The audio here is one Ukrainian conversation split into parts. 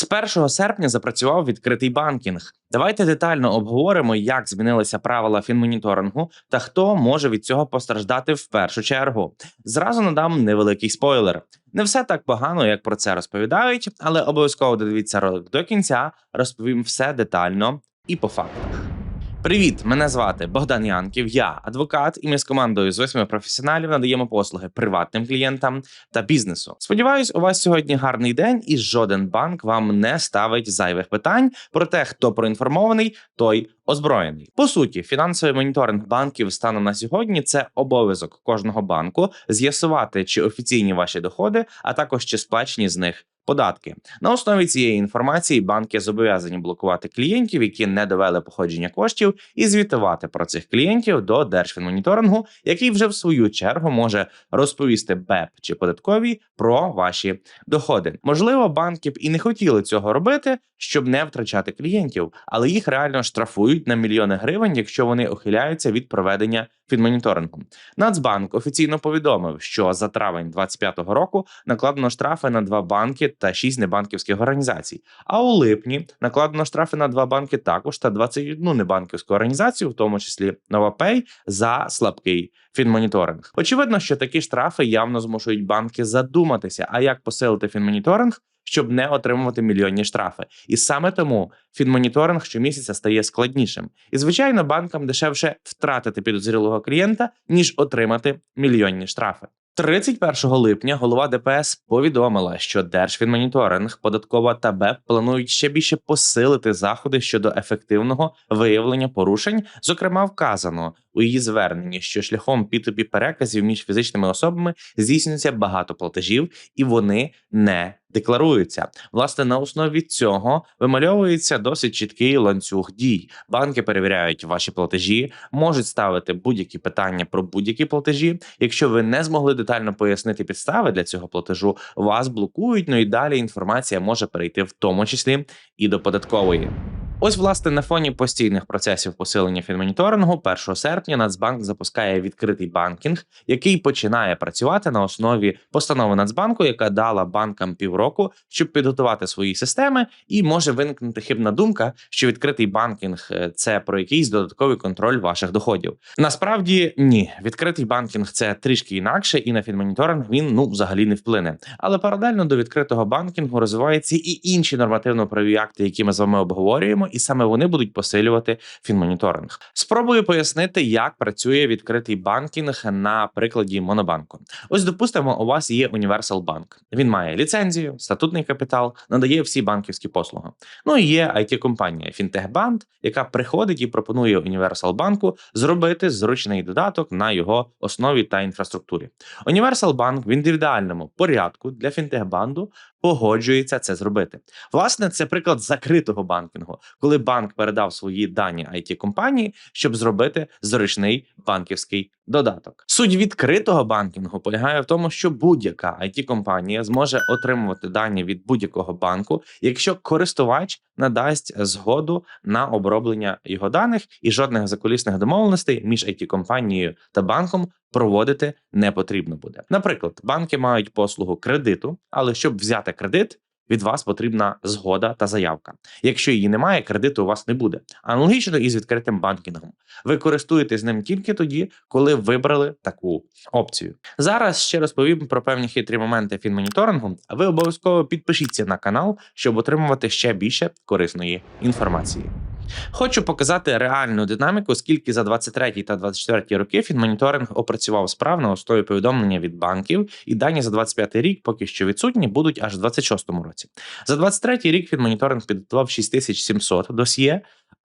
З 1 серпня запрацював відкритий банкінг. Давайте детально обговоримо, як змінилися правила фінмоніторингу та хто може від цього постраждати в першу чергу. Зразу надам невеликий спойлер. Не все так погано, як про це розповідають, але обов'язково додивіться ролик до кінця. Розповім все детально і по фактах. Привіт, мене звати Богдан Янків. Я адвокат, і ми з командою з восьми професіоналів надаємо послуги приватним клієнтам та бізнесу. Сподіваюсь, у вас сьогодні гарний день, і жоден банк вам не ставить зайвих питань про те, хто проінформований, той озброєний. По суті, фінансовий моніторинг банків станом на сьогодні це обов'язок кожного банку з'ясувати, чи офіційні ваші доходи, а також чи сплачені з них. Податки на основі цієї інформації банки зобов'язані блокувати клієнтів, які не довели походження коштів, і звітувати про цих клієнтів до Держфінмоніторингу, який вже в свою чергу може розповісти БЕП чи податковій про ваші доходи. Можливо, банки б і не хотіли цього робити, щоб не втрачати клієнтів, але їх реально штрафують на мільйони гривень, якщо вони ухиляються від проведення фінмоніторингу. Нацбанк офіційно повідомив, що за травень 2025 року накладено штрафи на два банки та шість небанківських організацій. А у липні накладено штрафи на два банки також та 21 небанківську організацію, в тому числі NovaPay, за слабкий фінмоніторинг. Очевидно, що такі штрафи явно змушують банки задуматися, а як посилити фінмоніторинг. Щоб не отримувати мільйонні штрафи, і саме тому фінмоніторинг щомісяця стає складнішим. І звичайно, банкам дешевше втратити підозрілого клієнта ніж отримати мільйонні штрафи. 31 липня голова ДПС повідомила, що Держфінмоніторинг, податкова та БЕП планують ще більше посилити заходи щодо ефективного виявлення порушень. Зокрема, вказано у її зверненні, що шляхом P2P переказів між фізичними особами здійснюється багато платежів, і вони не декларуються. Власне, на основі цього вимальовується досить чіткий ланцюг дій. Банки перевіряють ваші платежі, можуть ставити будь-які питання про будь-які платежі. Якщо ви не змогли детально пояснити підстави для цього платежу, вас блокують. Ну і далі інформація може перейти в тому числі і до податкової. Ось, власне, на фоні постійних процесів посилення фінмоніторингу 1 серпня Нацбанк запускає відкритий банкінг, який починає працювати на основі постанови Нацбанку, яка дала банкам півроку, щоб підготувати свої системи, і може виникнути хибна думка, що відкритий банкінг е, це про якийсь додатковий контроль ваших доходів. Насправді ні, відкритий банкінг це трішки інакше, і на фінмоніторинг він ну взагалі не вплине. Але паралельно до відкритого банкінгу розвиваються і інші нормативно-правові акти, які ми з вами обговорюємо і саме вони будуть посилювати фінмоніторинг. Спробую пояснити, як працює відкритий банкінг на прикладі Монобанку. Ось, допустимо, у вас є Універсал Банк. Він має ліцензію, статутний капітал, надає всі банківські послуги. Ну і є it компанія Фінтехбанк, яка приходить і пропонує Універсал банку зробити зручний додаток на його основі та інфраструктурі. Універсал Банк в індивідуальному порядку для фінтехбанду погоджується це зробити. Власне, це приклад закритого банкінгу, коли банк передав свої дані it компанії, щоб зробити зручний банківський додаток. Суть відкритого банкінгу полягає в тому, що будь-яка it компанія зможе отримувати дані від будь-якого банку, якщо користувач надасть згоду на оброблення його даних, і жодних закулісних домовленостей між it компанією та банком проводити не потрібно буде. Наприклад, банки мають послугу кредиту, але щоб взяти кредит. Від вас потрібна згода та заявка. Якщо її немає, кредиту у вас не буде. Аналогічно і з відкритим банкінгом. Ви користуєтесь ним тільки тоді, коли вибрали таку опцію. Зараз ще розповім про певні хитрі моменти фінмоніторингу. Ви обов'язково підпишіться на канал, щоб отримувати ще більше корисної інформації. Хочу показати реальну динаміку, скільки за 23 та 24 роки фінмоніторинг опрацював справно основі повідомлення від банків, і дані за 25 рік поки що відсутні будуть аж в 26 році. За 23 рік фінмоніторинг підготував 6700 досьє.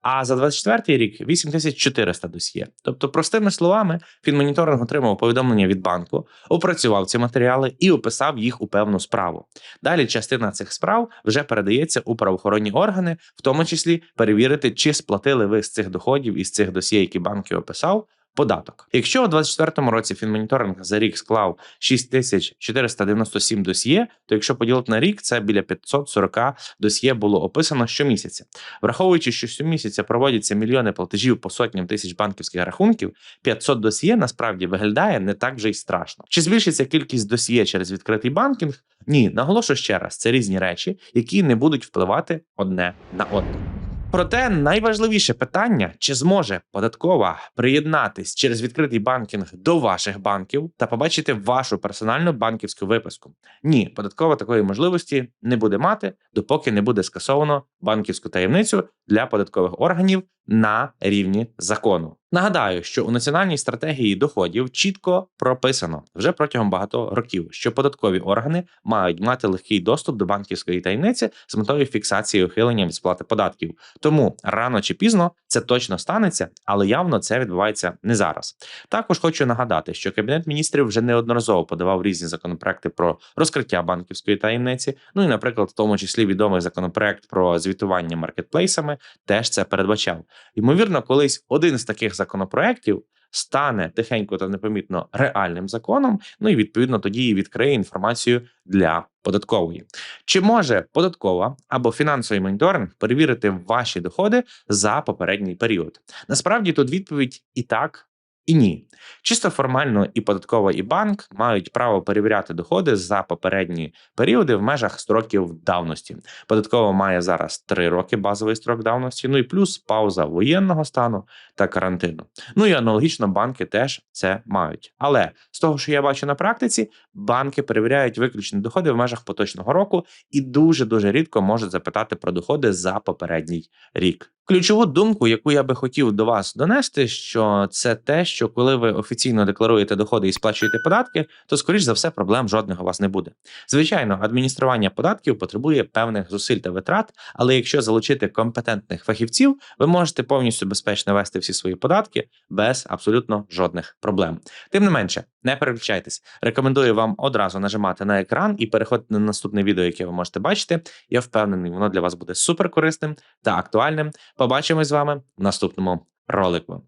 А за 24 рік 8400 досьє. Тобто, простими словами, фінмоніторинг отримав повідомлення від банку, опрацював ці матеріали і описав їх у певну справу. Далі частина цих справ вже передається у правоохоронні органи, в тому числі перевірити, чи сплатили ви з цих доходів із цих досьє, які банки описав, податок. Якщо у 2024 році фінмоніторинг за рік склав 6497 досьє, то якщо поділити на рік, це біля 540 досьє було описано щомісяця. Враховуючи, що щомісяця проводяться мільйони платежів по сотням тисяч банківських рахунків, 500 досьє насправді виглядає не так вже й страшно. Чи збільшиться кількість досьє через відкритий банкінг? Ні, наголошу ще раз, це різні речі, які не будуть впливати одне на одне. Проте найважливіше питання: чи зможе податкова приєднатись через відкритий банкінг до ваших банків та побачити вашу персональну банківську виписку? Ні, податкова такої можливості не буде мати, допоки не буде скасовано банківську таємницю для податкових органів на рівні закону. Нагадаю, що у національній стратегії доходів чітко прописано вже протягом багато років, що податкові органи мають мати легкий доступ до банківської таємниці з метою фіксації ухилення від сплати податків. Тому рано чи пізно це точно станеться, але явно це відбувається не зараз. Також хочу нагадати, що кабінет міністрів вже неодноразово подавав різні законопроекти про розкриття банківської таємниці. Ну і, наприклад, в тому числі відомий законопроект про звітування маркетплейсами теж це передбачав. Ймовірно, колись один з таких законопроєктів стане тихенько та непомітно реальним законом. Ну і відповідно тоді відкриє інформацію для податкової. Чи може податкова або фінансовий моніторинг перевірити ваші доходи за попередній період? Насправді тут відповідь і так. І ні, чисто формально і податкова, і банк мають право перевіряти доходи за попередні періоди в межах строків давності. Податкова має зараз 3 роки базовий строк давності, ну і плюс пауза воєнного стану та карантину. Ну і аналогічно банки теж це мають. Але з того, що я бачу на практиці, банки перевіряють виключні доходи в межах поточного року і дуже дуже рідко можуть запитати про доходи за попередній рік. Ключову думку, яку я би хотів до вас донести, що це те, що коли ви офіційно декларуєте доходи і сплачуєте податки, то скоріш за все проблем жодних у вас не буде. Звичайно, адміністрування податків потребує певних зусиль та витрат, але якщо залучити компетентних фахівців, ви можете повністю безпечно вести всі свої податки без абсолютно жодних проблем. Тим не менше, не переключайтесь. Рекомендую вам одразу нажимати на екран і переходити на наступне відео, яке ви можете бачити. Я впевнений, воно для вас буде супер корисним та актуальним. Побачимось з вами в наступному ролику.